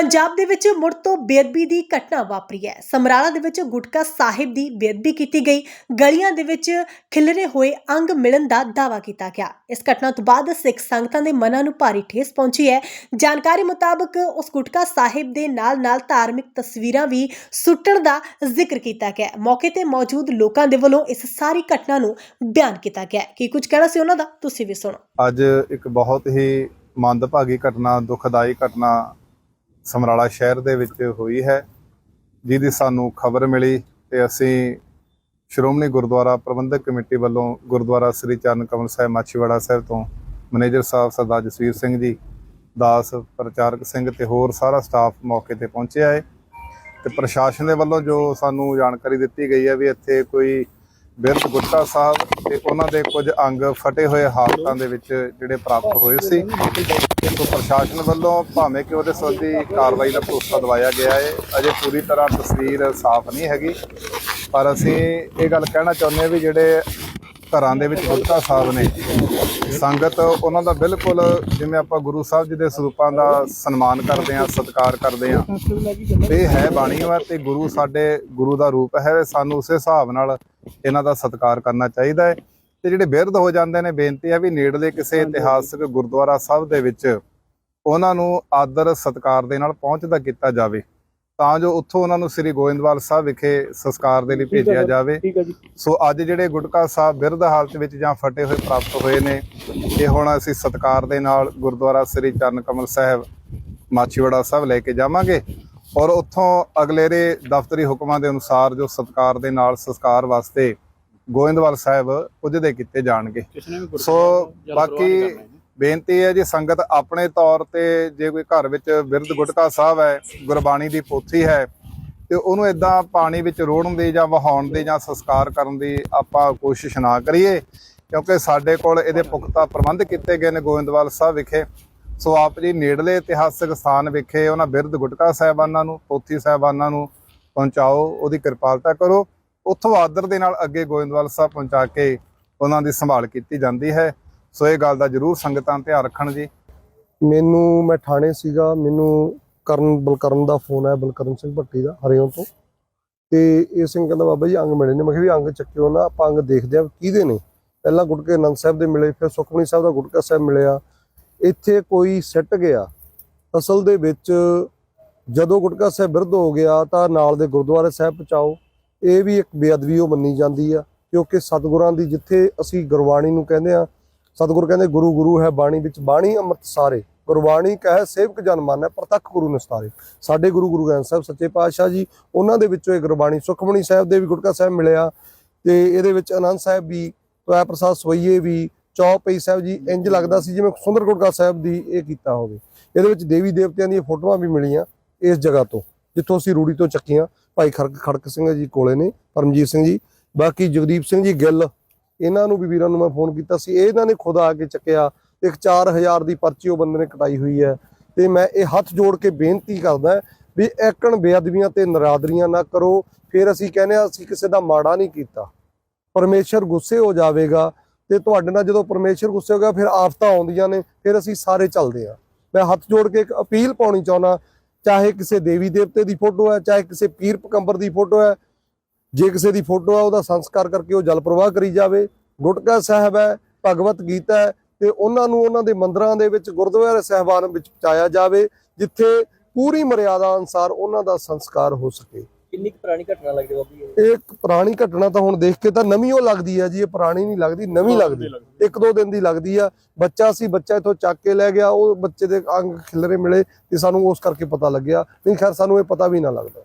ਪੰਜਾਬ ਦੇ ਵਿੱਚ ਮੁੜ ਤੋਂ ਬੇਅਦਬੀ ਦੀ ਘਟਨਾ ਵਾਪਰੀ ਹੈ। ਸਮਰਾਲਾ ਦੇ ਵਿੱਚ ਗੁਟਕਾ ਸਾਹਿਬ ਦੀ ਬੇਅਦਬੀ ਕੀਤੀ ਗਈ। ਗਲੀਆਂ ਦੇ ਵਿੱਚ ਖਿਲਰੇ ਹੋਏ ਅੰਗ ਮਿਲਣ ਦਾ ਦਾਵਾ ਕੀਤਾ ਗਿਆ। ਇਸ ਘਟਨਾ ਤੋਂ ਬਾਅਦ ਸਿੱਖ ਸੰਗਤਾਂ ਦੇ ਮਨਾਂ ਨੂੰ ਭਾਰੀ ਠੇਸ ਪਹੁੰਚੀ ਹੈ। ਜਾਣਕਾਰੀ ਮੁਤਾਬਕ ਉਸ ਗੁਟਕਾ ਸਾਹਿਬ ਦੇ ਨਾਲ-ਨਾਲ ਧਾਰਮਿਕ ਤਸਵੀਰਾਂ ਵੀ ਸੁੱਟਣ ਦਾ ਜ਼ਿਕਰ ਕੀਤਾ ਗਿਆ। ਮੌਕੇ ਤੇ ਮੌਜੂਦ ਲੋਕਾਂ ਦੇ ਵੱਲੋਂ ਇਸ ਸਾਰੀ ਘਟਨਾ ਨੂੰ ਬਿਆਨ ਕੀਤਾ ਗਿਆ। ਕੀ ਕੁਝ ਕਹਿਣਾ ਸੀ ਉਹਨਾਂ ਦਾ? ਤੁਸੀਂ ਵੀ ਸੁਣੋ। ਅੱਜ ਇੱਕ ਬਹੁਤ ਹੀ ਮੰਦਭਾਗੀ ਘਟਨਾ, ਦੁਖਦਾਈ ਘਟਨਾ ਸਮਰਾਲਾ ਸ਼ਹਿਰ ਦੇ ਵਿੱਚ ਹੋਈ ਹੈ, ਜਿਹਦੀ ਸਾਨੂੰ ਖਬਰ ਮਿਲੀ ਤੇ ਅਸੀਂ ਸ਼੍ਰੋਮਣੀ ਗੁਰਦੁਆਰਾ ਪ੍ਰਬੰਧਕ ਕਮੇਟੀ ਵੱਲੋਂ ਗੁਰਦੁਆਰਾ ਸ੍ਰੀ ਚਰਨ ਕਮਲ ਸਾਹਿਬ ਮਾਛੀਵਾੜਾ ਸਾਹਿਬ ਤੋਂ ਮੈਨੇਜਰ ਸਾਹਿਬ ਸਰਦਾਰ ਜਸਵੀਰ ਸਿੰਘ ਜੀ, ਦਾਸ ਪ੍ਰਚਾਰਕ ਸਿੰਘ ਤੇ ਹੋਰ ਸਾਰਾ ਸਟਾਫ ਮੌਕੇ ਤੇ ਪਹੁੰਚਿਆ ਹੈ ਤੇ ਪ੍ਰਸ਼ਾਸਨ ਦੇ ਵੱਲੋਂ ਜੋ ਸਾਨੂੰ ਜਾਣਕਾਰੀ ਦਿੱਤੀ ਗਈ ਹੈ ਵੀ ਇੱਥੇ ਕੋਈ ਬਿਰਧ ਗੁੱਟਾ ਸਾਹਿਬ ਤੇ ਉਹਨਾਂ ਦੇ ਕੁਝ ਅੰਗ ਫਟੇ ਹੋਏ ਹਾਲਤਾਂ ਦੇ ਵਿੱਚ ਜਿਹੜੇ ਪ੍ਰਾਪਤ ਹੋਏ ਸੀ। ਸੋ ਪ੍ਰਸ਼ਾਸਨ ਵੱਲੋਂ ਭਾਵੇਂ ਕਿ ਉਹਦੇ ਸੰਬੰਧੀ ਕਾਰਵਾਈ ਦਾ ਭਰੋਸਾ ਦਵਾਇਆ ਗਿਆ ਹੈ ਅਜੇ ਪੂਰੀ ਤਰ੍ਹਾਂ ਤਸਵੀਰ ਸਾਫ਼ ਨਹੀਂ ਹੈਗੀ। ਪਰ ਅਸੀਂ ਇਹ ਗੱਲ ਕਹਿਣਾ ਚਾਹੁੰਦੇ ਹਾਂ ਵੀ ਜਿਹੜੇ ਘਰਾਂ ਦੇ ਵਿੱਚ ਗੁੱਟਾ ਸਾਹਿਬ ਨੇ ਸੰਗਤ ਉਹਨਾਂ ਦਾ ਬਿਲਕੁਲ ਜਿਵੇਂ ਆਪਾਂ ਗੁਰੂ ਸਾਹਿਬ ਜੀ ਦੇ ਸਰੂਪਾਂ ਦਾ ਸਨਮਾਨ ਕਰਦੇ ਹਾਂ ਸਤਿਕਾਰ ਕਰਦੇ ਹਾਂ। ਇਹ ਹੈ ਬਾਣੀ ਹੈ ਤੇ ਗੁਰੂ ਸਾਡੇ ਗੁਰੂ ਦਾ ਰੂਪ ਹੈ ਸਾਨੂੰ ਉਸੇ ਹਿਸਾਬ ਨਾਲ ਇਹਨਾਂ ਦਾ ਸਤਿਕਾਰ ਕਰਨਾ ਚਾਹੀਦਾ ਹੈ। ਤੇ ਜਿਹੜੇ ਬਿਰਧ ਹੋ ਜਾਂਦੇ ਨੇ ਬੇਨਤੀ ਹੈ ਵੀ ਨੇੜਲੇ ਕਿਸੇ ਇਤਿਹਾਸਕ ਗੁਰਦੁਆਰਾ ਸਾਹਿਬ ਦੇ ਵਿੱਚ ਉਹਨਾਂ ਨੂੰ ਆਦਰ ਸਤਿਕਾਰ ਦੇ ਨਾਲ ਪਹੁੰਚਦਾ ਕੀਤਾ ਜਾਵੇ। ਤਾਂ ਜੋ ਉੱਥੋਂ ਉਹਨਾਂ ਨੂੰ ਸ੍ਰੀ ਗੋਇੰਦਵਾਲ ਸਾਹਿਬ ਵਿਖੇ ਸੰਸਕਾਰ ਦੇ ਲਈ ਭੇਜਿਆ ਜਾਵੇ। ਸੋ ਅੱਜ ਜਿਹੜੇ ਗੁਟਕਾ ਸਾਹਿਬ ਬਿਰਧ ਹਾਲਤ ਵਿੱਚ ਜਾਂ ਫਟੇ ਹੋਏ ਪ੍ਰਾਪਤ ਹੋਏ ਨੇ ਇਹ ਹੁਣ ਅਸੀਂ ਸਤਿਕਾਰ ਦੇ ਨਾਲ ਗੁਰਦੁਆਰਾ ਸ੍ਰੀ ਚਰਨ ਕਮਲ ਸਾਹਿਬ ਮਾਛੀਵਾੜਾ ਸਾਹਿਬ ਲੈ ਕੇ ਜਾਵਾਂਗੇ। ਔਰ ਉੱਥੋਂ ਅਗਲੇਰੇ ਦਫ਼ਤਰੀ ਹੁਕਮਾਂ ਦੇ ਅਨੁਸਾਰ ਜੋ ਸਤਿਕਾਰ ਦੇ ਨਾਲ ਸੰਸਕਾਰ ਵਾਸਤੇ ਗੋਇੰਦਵਾਲ ਸਾਹਿਬ ਪੁੱਜਦੇ ਕੀਤੇ ਜਾਣਗੇ। ਸੋ ਬਾਕੀ ਬੇਨਤੀ ਹੈ ਜੀ, ਸੰਗਤ ਆਪਣੇ ਤੌਰ ਤੇ ਜੇ ਕੋਈ ਘਰ ਵਿੱਚ ਬਿਰਧ ਗੁਟਕਾ ਸਾਹਿਬ ਹੈ, ਗੁਰਬਾਣੀ ਦੀ ਪੋਥੀ ਹੈ, ਤੇ ਉਹਨੂੰ ਇਦਾਂ ਪਾਣੀ ਵਿੱਚ ਰੋੜਨ ਦੀ ਜਾਂ ਵਹਾਉਣ ਦੀ ਜਾਂ ਸੰਸਕਾਰ ਕਰਨ ਦੀ ਆਪਾਂ ਕੋਸ਼ਿਸ਼ ਨਾ ਕਰੀਏ, ਕਿਉਂਕਿ ਸਾਡੇ ਕੋਲ ਇਹਦੇ ਪੁਖਤਾ ਪ੍ਰਬੰਧ ਕੀਤੇ ਗਏ ਨੇ ਗੋਇੰਦਵਾਲ ਸਾਹਿਬ ਵਿਖੇ। ਸੋ ਆਪ ਜੀ ਨੇੜਲੇ ਇਤਿਹਾਸਕ ਸਥਾਨ ਵਿਖੇ ਉਹਨਾਂ ਬਿਰਧ ਗੁਟਕਾ ਸਾਹਿਬਾਨਾਂ ਨੂੰ, ਪੋਥੀ ਸਾਹਿਬਾਨਾਂ ਨੂੰ ਪਹੁੰਚਾਓ, ਉਹਦੀ ਕਿਰਪਾਲਤਾ ਕਰੋ। ਉੱਥੋਂ ਆਦਰ ਦੇ ਨਾਲ ਅੱਗੇ ਗੋਇੰਦਵਾਲ ਸਾਹਿਬ ਪਹੁੰਚਾ ਕੇ ਉਹਨਾਂ ਦੀ ਸੰਭਾਲ ਕੀਤੀ ਜਾਂਦੀ ਹੈ। ਸੋ ਇਹ ਗੱਲ ਦਾ ਜਰੂਰ ਸੰਗਤਾਂ ਧਿਆਨ ਰੱਖਣ ਜੀ। ਮੈਨੂੰ, ਮੈਂ ਥਾਣੇ ਸੀਗਾ, ਮੈਨੂੰ ਕਰਨ, ਬਲਕਰਨ ਦਾ ਫੋਨ ਆਇਆ, ਬਲਕਰਨ ਸਿੰਘ ਭੱਟੀ ਦਾ, ਹਰਿਓਂ ਤੋਂ। ਤੇ ਇਹ ਸਿੰਘ ਕਹਿੰਦਾ, ਬਾਬਾ ਜੀ, ਅੰਗ ਮਿਲੇ ਨੇ। ਮੈਂ ਕਿਹਾ, ਵੀ ਅੰਗ ਚੱਕਿਓ ਨਾ, ਆਪਾਂ ਅੰਗ ਦੇਖਦੇ ਆ ਕਿਹਦੇ ਨੇ? ਪਹਿਲਾਂ ਗੁਟਕੇ ਅਨੰਦ ਸਾਹਿਬ ਦੇ ਮਿਲੇ, ਫਿਰ ਸੁਖਮਨੀ ਸਾਹਿਬ ਦਾ ਗੁਟਕਾ ਸਾਹਿਬ ਮਿਲਿਆ। ਇੱਥੇ ਕੋਈ ਸਿੱਟ ਗਿਆ। ਅਸਲ ਦੇ ਵਿੱਚ ਜਦੋਂ ਗੁਟਕਾ ਸਾਹਿਬ ਬਿਰਧ ਹੋ ਗਿਆ, ਤਾਂ ਨਾਲ ਦੇ ਗੁਰਦੁਆਰੇ ਸਾਹਿਬ ਪਹੁੰਚਾਓ। ਇਹ ਵੀ ਇੱਕ ਬੇਅਦਬੀ ਉਹ ਮੰਨੀ ਜਾਂਦੀ ਆ, ਕਿਉਂਕਿ ਸਤਿਗੁਰਾਂ ਦੀ ਜਿੱਥੇ ਅਸੀਂ ਗੁਰਬਾਣੀ ਨੂੰ ਕਹਿੰਦੇ ਆ ਸਤਿਗੁਰ ਕਹਿੰਦੇ, ਗੁਰੂ ਗੁਰੂ ਹੈ ਬਾਣੀ ਵਿੱਚ, ਬਾਣੀ ਅੰਮ੍ਰਿਤ ਸਾਰੇ। ਗੁਰਬਾਣੀ ਕਹੇ, ਸੇਵਕ ਜਨ ਮਾਨੈ, ਪ੍ਰਤੱਖ ਗੁਰੂ ਨਿਸਤਾਰੇ। ਸਾਡੇ ਗੁਰੂ ਗੁਰੂ ਗ੍ਰੰਥ ਸਾਹਿਬ ਸੱਚੇ ਪਾਤਸ਼ਾਹ ਜੀ, ਉਹਨਾਂ ਦੇ ਵਿੱਚੋਂ ਇਹ ਗੁਰਬਾਣੀ ਸੁਖਮਣੀ ਸਾਹਿਬ ਦੇ ਵੀ ਗੁਟਕਾ ਸਾਹਿਬ ਮਿਲਿਆ ਤੇ ਇਹਦੇ ਵਿੱਚ ਆਨੰਦ ਸਾਹਿਬ ਵੀ ਤੋਆ ਪ੍ਰਸਾਦ ਸਵਈਏ ਵੀ ਚੌਪਈ ਸਾਹਿਬ ਜੀ ਇੰਜ ਲੱਗਦਾ ਸੀ ਜਿਵੇਂ ਸੁੰਦਰ ਗੁਟਕਾ ਸਾਹਿਬ ਦੀ ਇਹ ਕੀਤਾ ਹੋਵੇ। ਇਹਦੇ ਵਿੱਚ ਦੇਵੀ ਦੇਵਤਿਆਂ ਦੀਆਂ ਫੋਟੋਆਂ ਵੀ ਮਿਲੀਆਂ ਇਸ ਜਗ੍ਹਾ ਤੋਂ, ਜਿੱਥੋਂ ਅਸੀਂ ਰੂੜੀ ਤੋਂ ਚੱਕੀਆਂ। ਭਾਈ ਖੜਕ ਖੜਕ ਸਿੰਘ ਜੀ ਕੋਲੇ ਨੇ, ਪਰਮਜੀਤ ਸਿੰਘ ਜੀ। ਬਾਕੀ ਜਗਦੀਪ ਸਿੰਘ ਜੀ ਗਿੱਲ ਇਹਨਾਂ ਨੂੰ ਵੀ ਵੀਰਾਂ ਨੂੰ ਮੈਂ ਫੋਨ ਕੀਤਾ ਸੀ। ਇਹਨਾਂ ਨੇ ਖੁਦ ਆ ਕੇ ਚੱਕਿਆ। ਇੱਕ 4000 ਦੀ ਪਰਚੀ ਉਹ ਬੰਦੇ ਨੇ ਕਟਾਈ ਹੋਈ ਹੈ। ਤੇ ਮੈਂ ਇਹ ਹੱਥ ਜੋੜ ਕੇ ਬੇਨਤੀ ਕਰਦਾ ਵੀ ਐਕਣ ਬੇਅਦਬੀਆਂ ਤੇ ਨਰਾਦਰੀਆਂ ਨਾ ਕਰੋ। ਫਿਰ ਅਸੀਂ ਕਹਿੰਦੇ ਆ ਅਸੀਂ ਕਿਸੇ ਦਾ ਮਾੜਾ ਨਹੀਂ ਕੀਤਾ। ਪਰਮੇਸ਼ਰ ਗੁੱਸੇ ਹੋ ਜਾਵੇਗਾ ਤੇ ਤੁਹਾਡੇ ਨਾਲ ਜਦੋਂ ਪਰਮੇਸ਼ਰ ਗੁੱਸੇ ਹੋ ਗਿਆ ਫਿਰ ਆਫਤਾਂ ਆਉਂਦੀਆਂ ਨੇ, ਫਿਰ ਅਸੀਂ ਸਾਰੇ ਚੱਲਦੇ ਆ ਮੈਂ ਹੱਥ ਜੋੜ ਕੇ ਇੱਕ ਅਪੀਲ ਪਾਉਣੀ ਚਾਹੁੰਦਾ, ਚਾਹੇ ਕਿਸੇ ਦੇਵੀ ਦੇਵਤੇ ਦੀ ਫੋਟੋ ਹੈ, ਚਾਹੇ ਕਿਸੇ ਪੀਰ ਪਕੰਬਰ ਦੀ ਫੋਟੋ ਹੈ ਜੇ ਕਿਸੇ ਦੀ ਫੋਟੋ ਹੈ ਉਹਦਾ ਸੰਸਕਾਰ ਕਰਕੇ ਉਹ ਜਲ ਪ੍ਰਵਾਹ ਕਰੀ ਜਾਵੇ। ਗੁਟਕਾ ਸਾਹਿਬ ਹੈ ਭਗਵਤ ਗੀਤਾ ਹੈ ਤੇ ਉਹਨਾਂ ਨੂੰ ਉਹਨਾਂ ਦੇ ਮੰਦਰਾਂ ਦੇ ਵਿੱਚ ਗੁਰਦੁਆਰੇ ਸਹਿਬਾਨ ਵਿੱਚ ਪਹੁੰਚਾਇਆ ਜਾਵੇ ਜਿੱਥੇ ਪੂਰੀ ਮਰਿਆਦਾ ਅਨਸਾਰ ਉਹਨਾਂ ਦਾ ਸੰਸਕਾਰ ਹੋ ਸਕੇ। ਕਿੰਨੀ ਪੁਰਾਣੀ ਘਟਨਾ ਲੱਗਦੀ ਬਾਬੂ? ਇਹ? ਇੱਕ ਪੁਰਾਣੀ ਘਟਨਾ ਤਾਂ ਹੁਣ ਦੇਖ ਕੇ ਤਾਂ ਨਵੀਂ ਉਹ ਲੱਗਦੀ ਹੈ ਜੀ ਇਹ ਪੁਰਾਣੀ ਨਹੀਂ ਲੱਗਦੀ ਨਵੀਂ ਲੱਗਦੀ। ਇੱਕ ਦੋ ਦਿਨ ਦੀ ਲੱਗਦੀ ਆ। ਬੱਚਾ ਸੀ ਬੱਚਾ ਇਥੋਂ ਚੱਕ ਕੇ ਲੈ ਗਿਆ ਉਹ ਬੱਚੇ ਦੇ ਅੰਗ ਖਿਲਰੇ ਮਿਲੇ ਤੇ ਸਾਨੂੰ ਉਸ ਕਰਕੇ ਪਤਾ ਲੱਗਿਆ। ਨਹੀਂ ਖੈਰ ਸਾਨੂੰ ਇਹ ਪਤਾ ਵੀ ਨਾ ਲੱਗਦਾ।